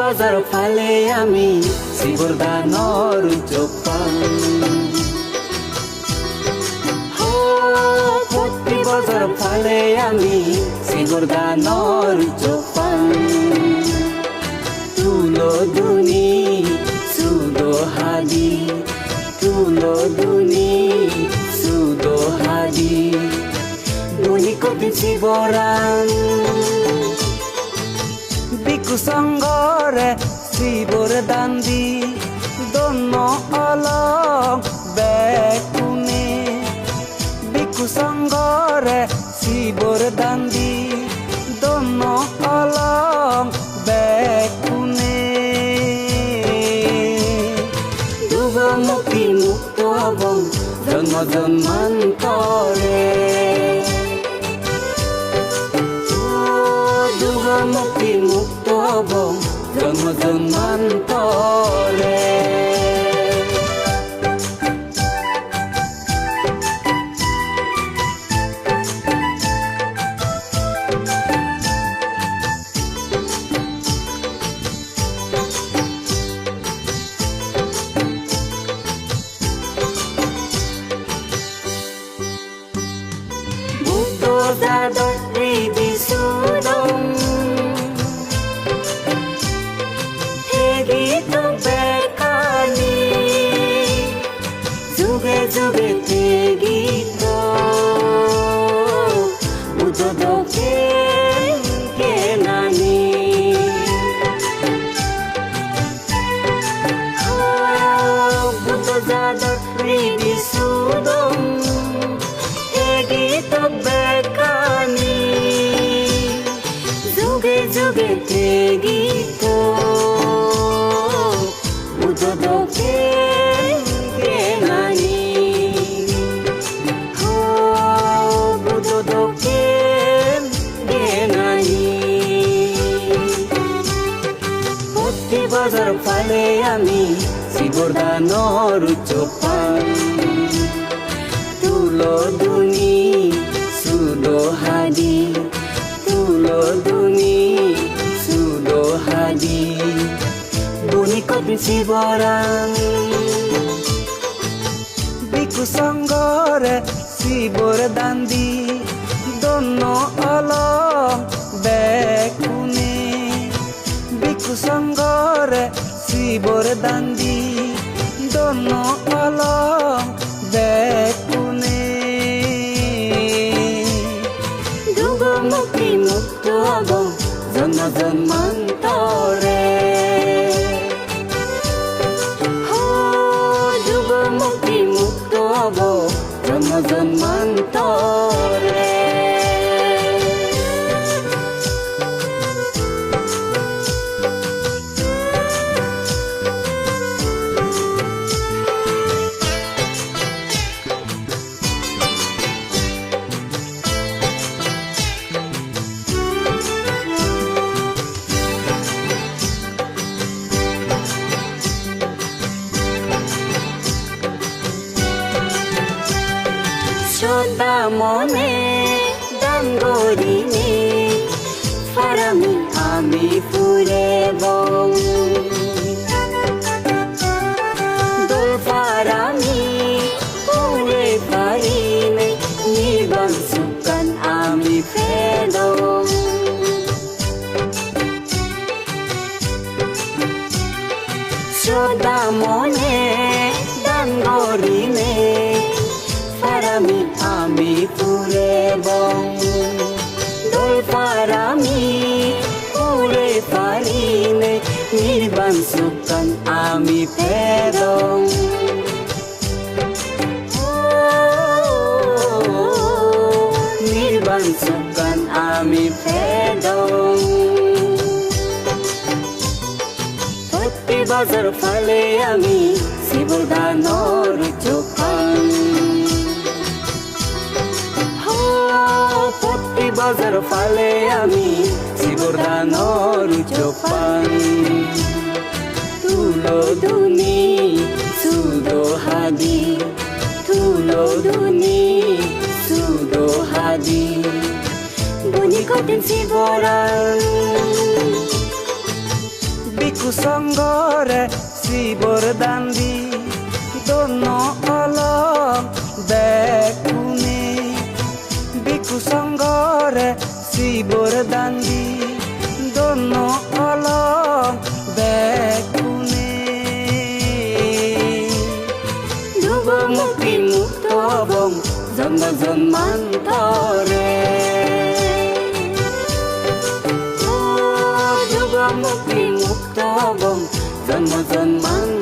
বজাৰ ফালে আমি শিৱৰ দানৰ জপান প্ৰতি বজাৰ ফালে আমি শিৱৰ দানৰ জপান তুলদুনি সুদহাদি তুলদুনি সুদহাদি দুনি কবি শিৱৰাম বিকু সঙ্গরে শিবর দান্দি দন্য অলং বেকুনে। বিকু সঙ্গরে শিবর দান্দি দন্য অলং বেকুনে। দুগমুখী মুক্ত হব জন্ম জন্মান্তরে। হব জন্ম জন্মান্তরে বছর ফালে আমি শিবর দানর চোপান তুলো দুনি সুদো হাদি তুলো দুনি সুদো হাদি বুনি কবি শিবরাম। বিকু সঙ্গরে শিবর দান্দি দন্য অলং বেকুনে বিকু সঙ্গরে শিবর দান্দি দন্য অলং বেকুনে দুগমুখী মুক্ত হব জন্ম জন্মান্তরে। যুগমুখী মুক্ত হব জন্ম জন্মান্তরে। শ্রদ্ধা মনে দান গরিনে ফারামি আমি ফুরে বং দোল ফারামি ফুরে পারিনে নির্বাণ সুকান আমি ফেদং। শ্রদ্ধা মনে দান গরিনে ফারামি আমি পুরে বং দোল ফারামি পুরে পারিনে নির্বাণ সুকান আমি পেদং নির্বাণ সুকান আমি পেদং প্রতি বাজার ফলে আমি শিবদানর চোখান। প্রতি বাজার ফলে আমি শিবদানর চোখান তুলো দুনি, সুদো হাদি। তুলো দুনি, সুদো হাদি। বুনি কটেন শিবরান বিকুসঙ্গরে শিবর দান্দি দোন অলম বেকুনে দান্দি দোন অলম বেকুনে। যুগমুখী মুক্ত হবম জন্ম জন্মান্তরে। ও যুগমুখী মুক্ত হবম জন্ম জন্মান্তরে।